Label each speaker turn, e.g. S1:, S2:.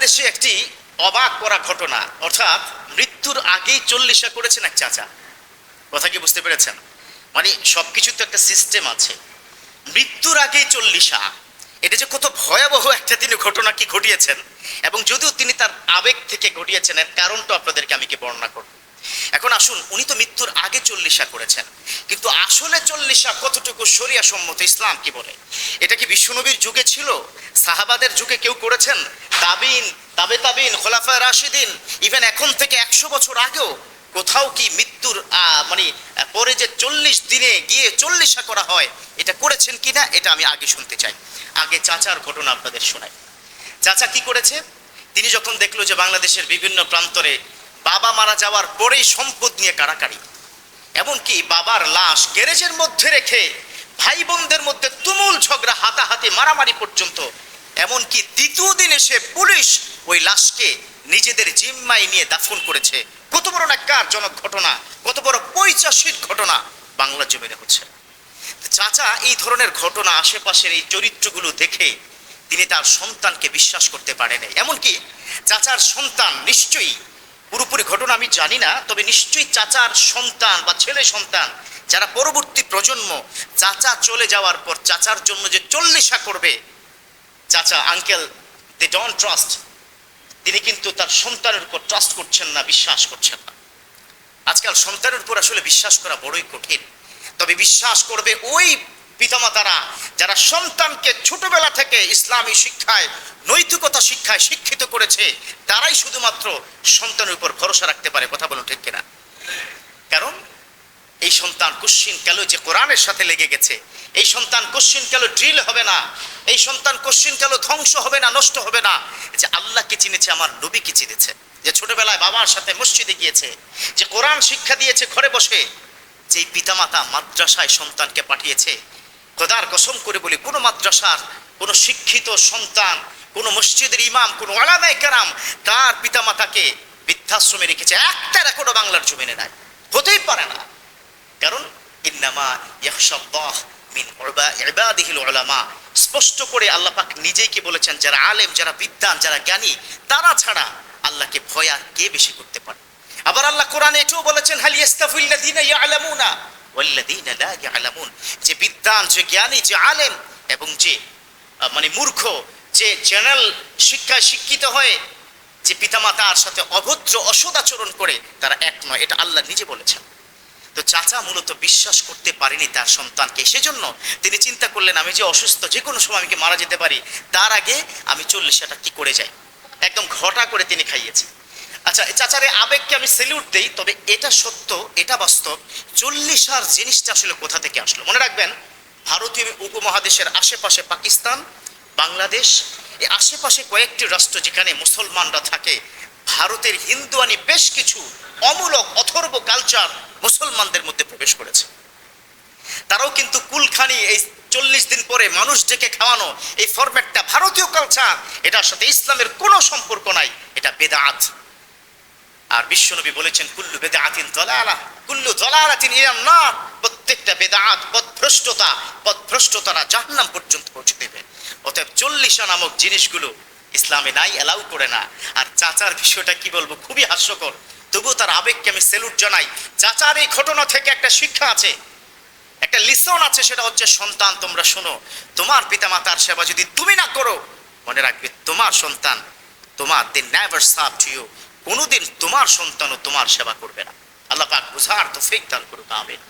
S1: বাংলাদেশে একটি অবাক করা ঘটনা, অর্থাৎ মৃত্যুর আগেই চল্লিশা করেছেন এক চাচা। কথা কি বুঝতে পেরেছেন? মানে সবকিছু তো একটা সিস্টেম আছে। মৃত্যুর আগেই চল্লিশা। এটা যে কত ভয়াবহ একটা তিনি ঘটনা কি ঘটিয়েছেন? এবং যদিও তিনি তার আবেগ থেকে ঘটিয়েছেন, এর কারণটা আপনাদেরকে আমি কি বর্ণনা করব? এখন আসুন, উনি তো মৃত্যুর আগে চল্লিশা করেছেন। কিন্তু আসলে চল্লিশা কতটুকু শরিয়া সম্মত ইসলাম কি বলে? এটা কি বিশ্বনবীর যুগে ছিল? সাহাবাদের যুগে কেউ করেছেন? তাবিন, তাবে তাবিন খোলাফা রাশিদিন ইভেন এখন থেকে একশো বছর আগেও কোথাও কি মৃত্যুর মানে পরে যে চল্লিশ দিনে গিয়ে চল্লিশা করা হয়, এটা করেছেন কিনা, এটা আমি আগে শুনতে চাই। আগে চাচার ঘটনা আপনাদের শোনাই। চাচা কি করেছে? তিনি যখন দেখল যে বাংলাদেশের বিভিন্ন প্রান্তরে বাবা মারা যাওয়ার পরেই সম্পদ নিয়ে কাড়াকাড়ি, এমনকি বাবার লাশ গ্যারেজের মধ্যে রেখে ভাই বোনদের মধ্যে তুমুল ঝগড়া, হাতাহাতি, মারামারি পর্যন্ত এমনকি দ্বিতীয় দিন এসে পুলিশ ওই লাশকে নিজেদের জিম্মায় নিয়ে দাফন করেছে। কত বড় জনক ঘটনা, কত বড় পৈচাসিক ঘটনা বাংলা জমিনে হচ্ছে। চাচা, এই ধরনের ঘটনা আশেপাশের এই চরিত্রগুলো দেখে তিনি তার সন্তানকে বিশ্বাস করতে পারেন এমনকি চাচার সন্তান নিশ্চয়ই, পুরোপুরি ঘটনা আমি জানি না, তবে নিশ্চয়ই চাচার সন্তান বা ছেলে সন্তান যারা পরবর্তী প্রজন্ম চাচা চলে যাওয়ার পর চাচার জন্য যে চল্লিশা করবে চাচা আঙ্কেল দে ডোন্ট ট্রাস্ট তিনি কিন্তু তার সন্তানের উপর ট্রাস্ট করছেন না, বিশ্বাস করছেন না। আজকাল সন্তানের উপর আসলে বিশ্বাস করা বড়ই কঠিন। তবে বিশ্বাস করবে ওই পিতামাতারা যারা সন্তানকে ছোটবেলা থেকে ইসলামী শিক্ষায়, নৈতিকতা শিক্ষায় শিক্ষিত করেছে, তারাই শুধুমাত্র সন্তানের উপর ভরসা রাখতে পারে, কথা বলুন ঠিক কিনা? কারণ এই সন্তান কুশ্চিন কেন? যে কোরআনের সাথে লেগে গেছে। এই সন্তান কোশ্চিন কেন? ড্রিল হবে না। এই সন্তান কোশ্চিন কেন ধ্বংস হবে না, নষ্ট হবে না। যে আল্লাহকে চিনেছে, আমার নবীকে চিনেছে। যে ছোটবেলায় বাবার সাথে মসজিদে গিয়েছে, যে কোরআন শিক্ষা দিয়েছে ঘরে বসে, যেই পিতামাতা মাদ্রাসায় সন্তানকে পাঠিয়েছে, খোদার কসম করে বলি, কোনো মাদ্রাসার, কোনো শিক্ষিত সন্তান, কোনো মসজিদের ইমাম, কোনো আলামায় কেরাম, তার পিতামাতাকে বৃদ্ধাশ্রমে রেখেছে। একটা রেকর্ডও বাংলার জমিনে নাই। হতেই পারে না। কারণ, ইন্নামা ইয়াখশাল্লাহ মিন ইবাদিহিল স্পষ্ট করে আল্লাহ পাক বলেছেন, যারা আলেম, যারা বিদ্যান যারা জ্ঞানী, তারা ছাড়া আল্লাহকে ভয় আর কে বেশি করতে পারে? আবার আল্লাহ কোরআনে এটাও বলেছেন, হাল ইয়াস্তাফিল্লাযীনা ইয়ালামুনা ওয়াল্লাযীনা লা ইয়ালামুন। যে বিদ্যান যে জ্ঞানী, যে আলেম এবং যে মানে মূর্খ, যে জেনারেল শিক্ষায় শিক্ষিত হয়ে যে পিতামাতার সাথে অভদ্র, অসদাচরণ করে, তারা এক নয়, এটা আল্লাহ নিজে বলেছেন। চাচা মূলত বিশ্বাস করতে পারেনি তার সন্তানকে। সেজন্য তিনি চিন্তা করলেন, আমি যে অসুস্থ, যে কোনো সময় আমি মারা যেতে পারি, তার আগে আমি চল্লিশাটা কি করে যাই? একদম ঘটা করে তিনি খাইয়েছে আচ্ছা চাচারে আবেগকে আমি সেলিউট দেই, তবে এটা সত্য, এটা বাস্তব চল্লিশার জিনিসটা আসলে কোথা থেকে আসলো? মনে রাখবেন, ভারতীয় উপমহাদেশের আশেপাশে পাকিস্তান, বাংলাদেশ, এই আশেপাশে কয়েকটি রাষ্ট্র যেখানে মুসলমানরা থাকে ভারতের হিন্দুয়ানি বেশ কিছু অমূলক, অথর্ব কালচার মুসলমানদের মধ্যে প্রবেশ করেছে। তারাও কিন্তু কুলখানি এই চল্লিশ দিন পরে মানুষ ডেকে খাওয়ানো এই ফরম্যাটটা ভারতীয় কালচার এটার সাথে ইসলামের কোনো সম্পর্ক নাই, এটা বেদাত। আর বিশ্বনবী বলেছেন, কুল্লু বেদাতিন দলালা, কুল্লু দলালাতিন ইলান না প্রত্যেকটা বেদাত পথভ্রষ্টতা পথভ্রষ্টতারা জাহান্নাম পর্যন্ত পৌঁছে দেবে। অতএব চল্লিশা নামক জিনিসগুলো ইসলামে নাই এলাউ করে না। আর চাচার বিষয়টা কি বলব, খুবই হাস্যকর। তবুও তার আবেগকে আমি সেলুট জানাই। চাচার এই ঘটনা থেকে একটা শিক্ষা আছে। একটা লিসন আছে, সেটা হচ্ছে, সন্তান, তোমরা শোনো, তোমার পিতামাতার সেবা যদি তুমি না করো, মনে রাখবে, তোমার সন্তান, তোমার দিন নেভার সার্ভ টু ইউ কোনোদিন তোমার সন্তানও তোমার সেবা করবে না। আল্লাহ পাক বুঝার তো ফেক দান করুক, আমিন।